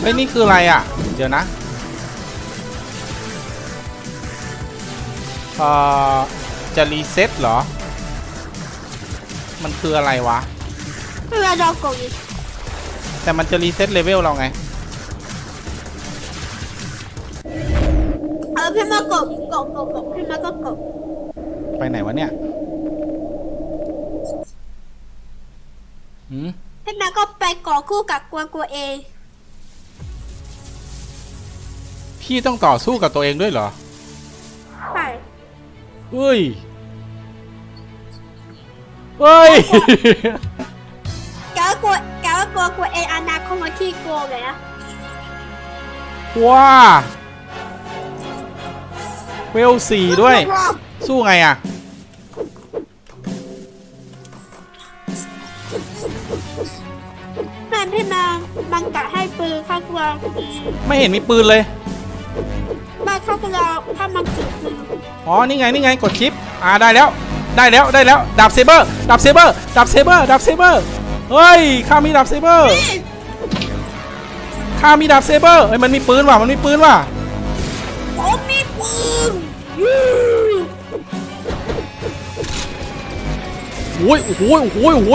เฮ้ยนี่คืออะไรอะ เดี๋ยวนะเอ่อจะรีเซ็ตเหรอ มันคืออะไรวะไม่เป็นไรลองกดอีกแต่มันจะรีเซ็ตเลเวลเราไง เออพี่มากดกดกดกดพี่มาก็กดไปไหนวะเนี่ยหืม พี่มาก็ไปก่อคู่กับกวนกัวเอง พี่ต้องต่อสู้กับตัวเองด้วยเหรอ ใช่เฮ้ย เฮ้ย แกว่ากลัวแกว่ากลัวกัวเองอนาคตมาขี้กลัวเลยนะว้าเวลสี่ด้วย สู้ไงอะ แม่พี่มาบังกะให้ปืนข้ากลัวไม่เห็นมีปืนเลย บ้านข้ากลัวถ้ามันถือปืนอ๋อ นี่ไง นี่ไง กดชิป อ่า ได้แล้ว ได้แล้ว ได้แล้ว ดาบเซเบอร์ ดาบเซเบอร์ ดาบเซเบอร์ ดาบเซเบอร์ เฮ้ย ข้ามีดาบเซเบอร์ ข้ามีดาบเซเบอร์ เฮ้ย มันมีปืนว่ะ มันมีปืนว่ะ ผมมีปืนโอ้ยโอ้โหโอ้โหโอ้โห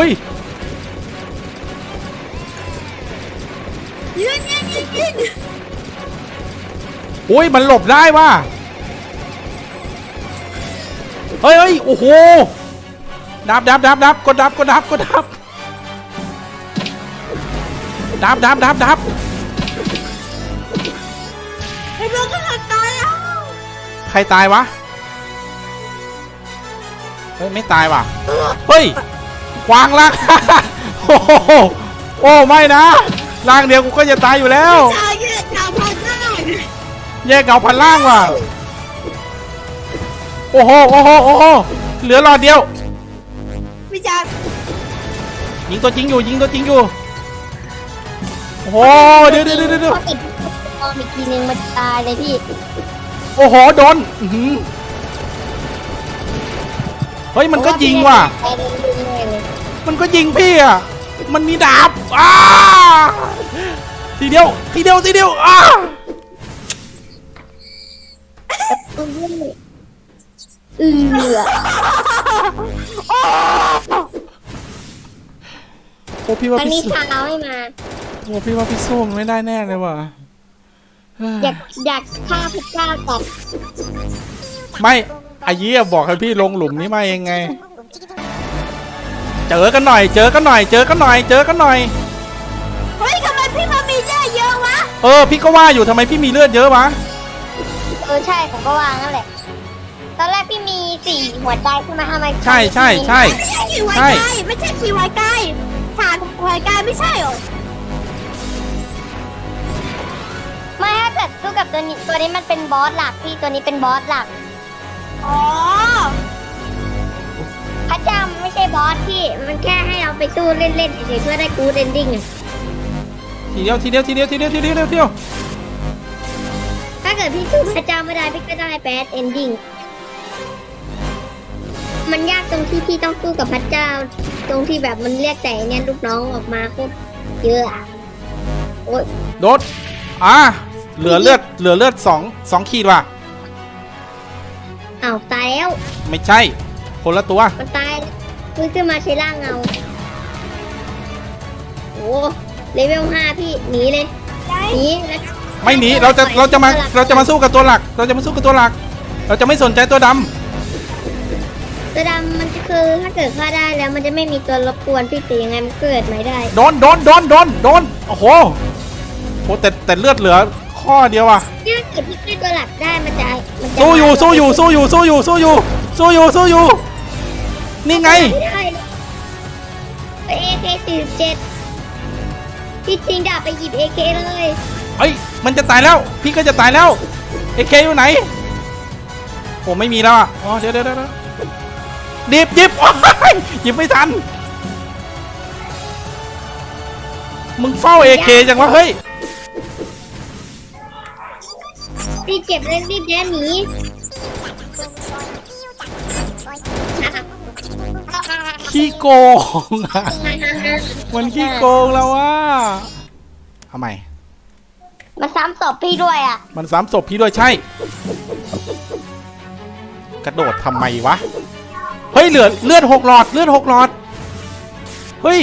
ยิงยิงยิงยิงโอ้ยมันหลบได้ว่ะเฮ้ยเฮ้ยโอ้โหดับดับดับดับกดดับกดดับกดดับดับดับดับดับไอ้เรื่องก็จะตายแล้วใครตายวะเฮ้ยไม่ตายว่ะเฮ้ยกวางล่างโอ้โหโอ้ไม่นะล่างเดียวกูก็จะตายอยู่แล้วตา แยกเกาพันล่างว่ะ โอ้โห โอ้โห โอ้โห เหลือหลอดเดียว พี่จายิงตัวจริงอยู่ ยิงตัวจริงอยู่ โอ้โห เดี๋ยวเดี๋ยวเดี๋ยวเดี๋ยวพอติดพออีกทีนึงมันตายเลยพี่โอ้โห โดนอื้อหือเฮ้ย มันก็ยิงว่ะไปเรื่อยๆเลยมันก็ยิงพี่อะ มันมีดาบอ้าทีเดียว ทีเดียว ทีเดียวอ้า เอือโอ้พี่ว่าอันพี่นี้สู้ชาวให้มา โอ้พี่ว่าพี่สู้มันไม่ได้แน่เลยว่ะเฮ้ยอยากอยากฆ่าพระเจ้าแต่ไม่อายีอะบอกให้พี่ลงหลุมนี้มาเองไง เจอกันหน่อย เจอกันหน่อย เจอกันหน่อย เจอกันหน่อย เฮ้ยทำไมพี่มามีเยอะเยอะวะ เออ พี่ก็ว่าอยู่ทำไมพี่มีเลือดเยอะวะ เออใช่ผมก็วางนั่นแหละ ตอนแรกพี่มีสี่หัวใจใช่ไหมทำไมใช่ใช่ใช่ไม่ใช่ขี่ไวใช่ใกล้ไม่ใช่ขี่ไวใกล้ฐานไวใกล้ไม่ใช่เหรอไม่ถ้าเกิดสู้กับตัวนี้ตัวนี้มันเป็นบอสหลักพี่ตัวนี้เป็นบอสหลักอ๋อพระเจ้ามันไม่ใช่บอสพี่มันแค่ให้เราไปสู้เล่นๆเฉยๆเพื่อได้กูดเอนดิ้งอะทีเดียวทีเดียวทีเดียวทีเดียวทีเดียวทีเดียวถ้า เกิดพี่สู้พระเจ้าไม่ได้พี่ก็ได้แบดเอนดิ้งมันยากตรงที่พี่ต้องสู้กับพระเจ้า ตรงที่แบบมันเรียกแต่เนี่ยลูกน้องออกมาโคตรเยอะอะโอ๊ยโดดอ่าเหลือเลือดเหลือเลือดสองสองขีดว่ะ อ้าวตายแล้ว ไม่ใช่ คนละตัว มันตายฟื้นขึ้นมาใช้ร่างเงาโอ้เลเวลห้าพี่หนีเลยได้หนีแล้ว ไม่หนีเราจะเราจะมาเราจะมาสู้กับตัวหลัก เราจะมาสู้กับตัวหลัก เราจะไม่สนใจตัวดำตัวดำมันก็คือถ้าเกิดฆ่าได้แล้วมันจะไม่มีตัวรบกวนพี่แต่ยังไงมันเกิดใหม่ได้โดนโดนโดนโดนโดนโอ้โหโหแต่แต่เลือดเหลือข้อเดียวอะถ้าเกิดพี่ได้ตัวหลักได้มันจะมันจะสู้อยู่สู้อยู่สู้อยู่สู้อยู่สู้อยู่สู้อยู่สู้อยู่นี่ไงไม่ได้เอเคสี่สิบเจ็ดพี่จริงดาบไปหยิบเอเคเลย เฮ้ยมันจะตายแล้ว พี่ก็จะตายแล้วเอเคอยู่ไหนผมไม่มีแล้วอะอ๋อเดี๋ยวเดี๋ยวเดี๋ยวดิบหยิบโอ้ยหยิบไม่ทัน มึงเฝ้าเอเคจังวะเฮ้ยรีบเก็บเลยรีบแย่หนีขี้โกงอะมันขี้โกงแล้วว่าทำไม มันซ้ำศพพี่ด้วยอะ มันซ้ำศพพี่ด้วยใช่ กระโดดทำไมวะ เฮ้ยเหลือเลือดหกหลอด เลือดหกหลอด เฮ้ย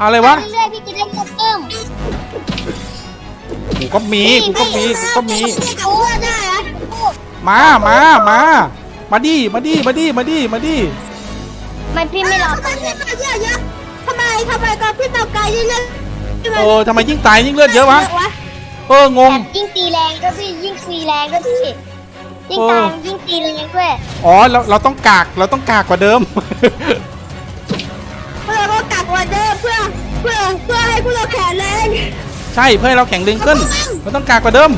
อะไรวะ เรื่อยๆพี่จะได้เพิ่มเพิ่มกูก็มี กูก็มี กูก็มีกับเพื่อนได้อะมา มา มา มาดิ มาดิ มาดิ มาดิ มาดิ ไม่พี่ไม่รอทำไมปืนพี่มาเยอะเยอะทำไมทำไมกับพี่ตอกไก่เยอะๆเออทำไมยิ่งตายยิ่งเลือดเยอะวะ เอองงแบบยิ่งตีแรงก็พี่ยิ่งตีแรงก็พี่ยิ่งตายมันยิ่งตีแรงด้วยอ๋อเราเราต้องกากเราต้องกากกว่าเดิม เพื่อก็กักวันเดิมเพื่อเพื่อเพื่อให้พวกเราแข็งแรงใช่เพื่อให้เราแข็งแรงขึ้นเราต้องกากกว่าเดิม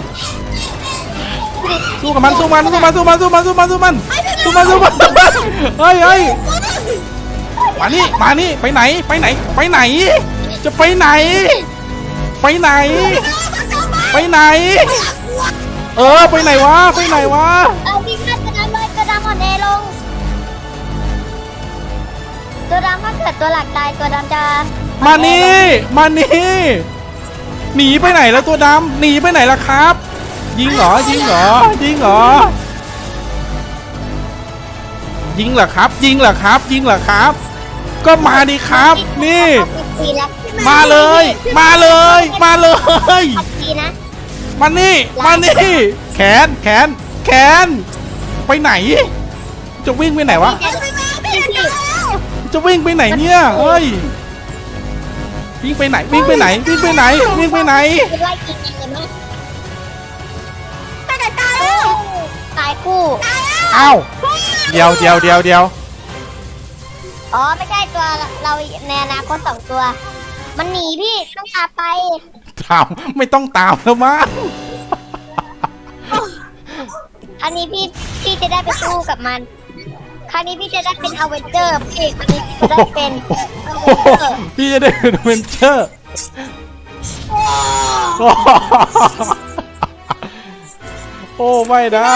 สู้กับมันสู้มันสู้มันสู้มันสู้มันสู้มันสู้มันสู้มันสู้มันเฮ้ยเฮ้ยมานี่มานี่ไปไหนไปไหน ไปไหน จะไปไหน ไปไหน ไปไหน เออ ไปไหนวะ ไปไหนวะ เอาพี่ฆ่าตัวดำเลยตัวดำอ่อนแอลง ตัวดำถ้าเกิดตัวหลักตายตัวดำจะมานี่ มานี่ หนีไปไหนแล้วตัวดำหนีไปไหนล่ะครับ ยิงเหรอ ยิงเหรอ ยิงเหรอ ยิงเหรอครับ ยิงเหรอครับ ยิงเหรอครับ ก็มาดิครับ นี่ตีแล้วมาเลย มาเลย มาเลยขับตี นะมานี่มานี่แขนแขนแขน ไปไหน จะวิ่งไปไหนวะพี่จะพี่พี่จะวิ่งไปไหนเนี่ยเฮ้ยวิ่งไปไหนวิ่งไปไหนวิ่งไปไหนวิ่งไปไหนจะไล่กินเห็นไหมตายตายแล้วตายคู่อ้าวเดียวเดียวเดียวเดียวอ๋อไม่ใช่ตัวเราในอนาคตสองตัว มันหนีพี่ต้องตามไป ตาม ไม่ต้องตามแล้วมั้งอันนี้พี่พี่จะได้ไปสู้กับมัน คราวนี้พี่จะได้เป็นอเวนเจอร์พี่คราวนี้พี่จะได้เป็นอเวโอ้นโหเจอร์พี่จะได้เป็นเวนเจอร์โอ้ไม่นะ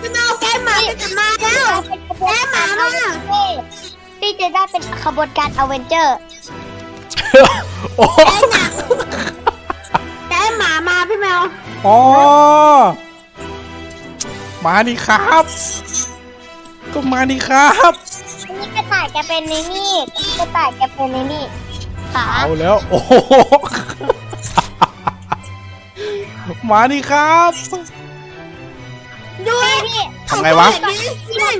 พี่มาเอาแกหมาจะมาแล้วเป็นขบวนการอเวนเจอร์พี่จะได้เป็นขบวนการอเวนเจอร์โอ้ แกหมา มาพี่แมว อ๋อ มาดิครับ ก็มาดิครับอันนี้กระต่ายแกเป็นในนี่กระต่ายแกเป็นในนี่ขาเอาแล้ว โอ้โหมาดิครับดูพี่ทำไงวะนี่นี่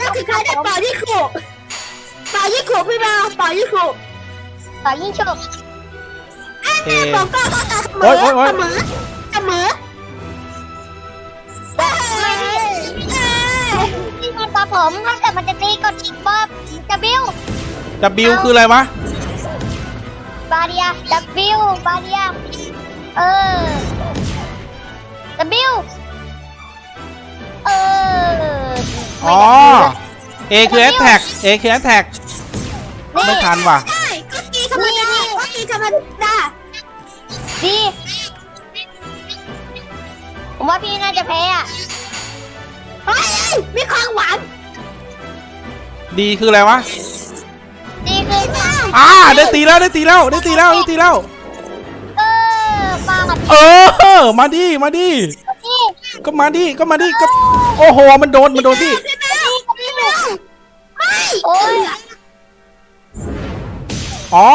นั่นคือใครได้เป่ายี่ขู่เป่ายี่ขู่พี่แมวเป่ายี่ขู่ต่อยิ่งฉุก เอ บอกก็เสมโอ๊ยโอ๊ยโอ๊ย เสมอเสมอพี่มันตาผมถ้าเกิดมันจะตีกดบ๊อบจะบิวดับบิวคืออะไรวะ บาเดียดับบิวบาเดียเออดับบิวเอออ๋อ A คือ attack A คือ attack ไม่ทันว่ะ ดีผมว่าพี่น่าจะแพ้อะเฮ้ยมีของหวานดีคืออะไรวะ ดีคืออ่า ได้ตีแล้วได้ตีแล้วได้ตีแล้วได้ตีแล้ว เออปาดเออ มาดิมาดินี่ก็มาดิก็มาดิก็ โอ้โห มันโดน มันโดนพี่ พี่แมวพี่แมวไม่โอ้ยอ๋อ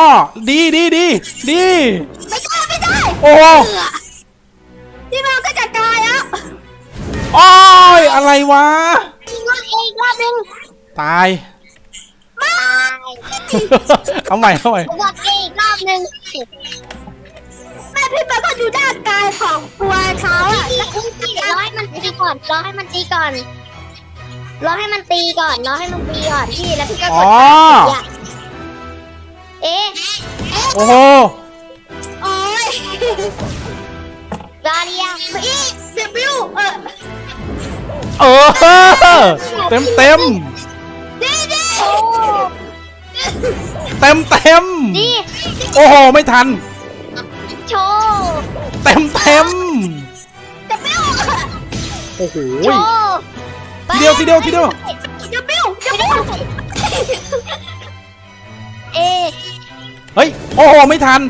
ดีดีดีดีไม่ได้ไม่ได้ โอ้โหพี่แมวก็จัดการแล้วโอ้ยอะไรวะ อีกรอบอีกรอบหนึงตายไม่เอาใหม่เอาใหม่ผมบอกอีกรอบหนึงแม่พี่แมวก็ดูด้านกายของตัวเขาอะพี่พี่พี่รอให้มันตีก่อนรอให้มันตีก่อนรอให้มันตีก่อนรอให้มันตีก่อนพี่แล้วพี่ก็กอ๋ดออะเอ๊ะ โอ้โห โอ้ยบาเรียอีเดบิวเออเออเต็มเต็มดีดีโอ้เต็มเต็มดีโอ้โหไม่ทัน โชว์เต็มเต็มเดบิวโอ้โหโชว์ทีเดียวทีเดียวทีเดียวเดบิวเดบิวเอ๊ะเฮ้ยโอ้โหไม่ทัน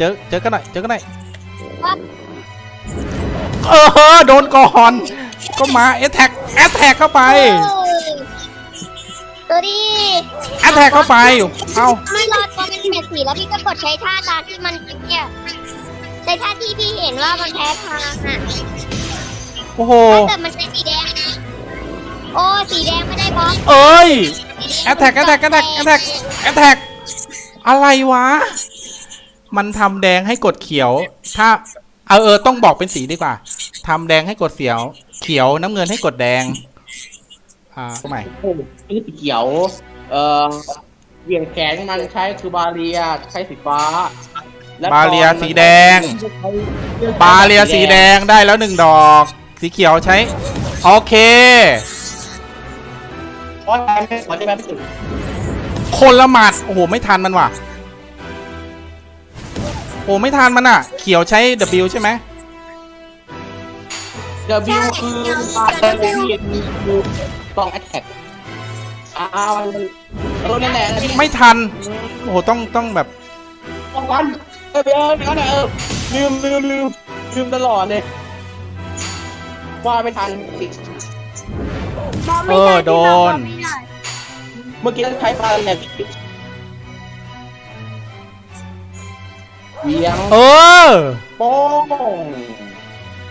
เจอเจอกันหน่อยเจอกันหน่อยป๊อปเออโดนก่อนก็มาแอตแทกแอตแทกเข้าไปเออตัวดีแอตแทกเข้าไปเอาพี่รอตัวมันเปลี่ยนสีแล้วพี่ก็กดใช้ท่าตามที่มันเนี่ยใช้ท่าที่พี่เห็นว่ามันแพ้ทางอะโอ้โหถ้าเกิดมันใช้สีแดงนะโอ้สีแดงไม่ได้บล็อกเอ้ยแอตแทกแอตแทกแอตแทกแอตแทกแอตแทกอะไรวะ มันทำแดงให้กดเขียว ถ้า เออเออต้องบอกเป็นสีดีกว่าทำแดงให้กดเขียว เขียวน้ำเงินให้กดแดง อ่าใหม่โอ้นี่สีเขียว เอ่อเหวี่ยงแขนมันใช้คือบาเรียใช้สีฟ้าและบาเรียตอนมันสีแดง บาเรียสีแดงได้แล้วหนึ่งดอก สีเขียวใช้ โอเคเพราะอะไรไม่ขอได้ไหมพี่ตึกคนละหมัด โอ้โห ไม่ทันมันว่ะโอ้ไม่ทันมันอะ เขียวใช้ W ใช่ไหมเดบิวคือบาเรียที่มีต้องแอตแทกอ้าวมันเออนั่นแหละนะพี่ไม่ทัน โอ้โหต้องต้องแบบป้องกันเออเออเดี๋ยวนะเออลืมลืมลืมลืมตลอดเลยว่าไม่ทันมองไม่เอได้อโดนมองไม่ได้เมื่อกี้ใช้บาเรีย เหวียงเออ โป้ง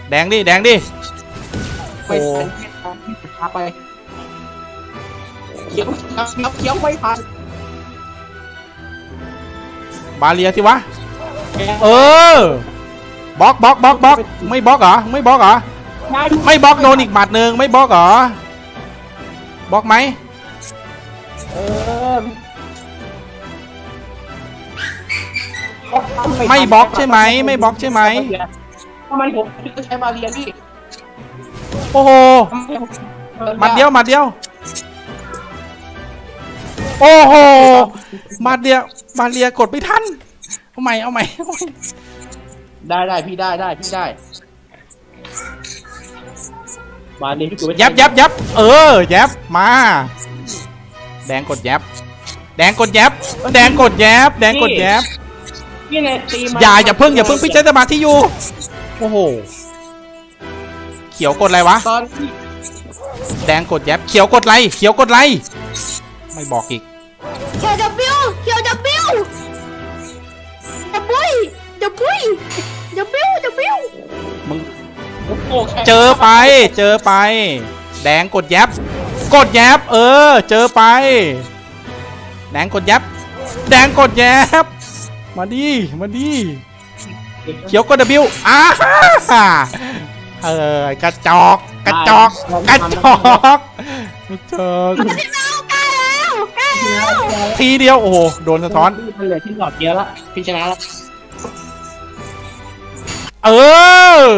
แดงดิแดงดิไม่ทันไม่ทันช้าไปเขียวเขียวเขียวไม่ทันบาเรียสิวะเออบล็อกบล็อกบล็อกบล็อกไม่บล็อกเหรอไม่บล็อกเหรอไม่บล็อกโดนอีกหมัดหนึ่งไม่บล็อกเหรอบล็อกไหมเออ ไม่บล็อกใช่ไหมไม่บล็อกใช่ไหมทำไมผมถึงใช้บาเรียพี่โอ้โหหมัดเดียวหมัดเดียว โอ้โหหมัดเดียวหมัดเดียวกดไม่ทันเอาใหม่เอาใหม่เอาใหม่ได้ได้พี่ได้ได้พี่ได้บาเรียพี่กูไม่ใช่ยับยับยับเออยับมา แดงกดยับแดงกดยับแดงกดยับแดงกดยับ พี่ในตีมอย่าอย่าเพิ่งอย่าเพิ่งพี่ใช้สมาธิอยู่โอ้โหเขียวกดอะไรวะตอนที่แดงกดยับเขียวกดไรเขียวกดไรไม่บอกอีกเขียว W เขียว W W W W W มึงโอ้โหแค่เจอไป เจอไป แดงกดยับกดยับเออ เจอไป แดงกดยับแดงกดยับ มาดีมาดีเขียวก็ดบิวอ้าเออกระจอกกระจอกกระจอกกระจอกทีเดียวโอ้โหโดนสะท้อนมัเหลือที่หลอดเดียวละพิชนะละเออ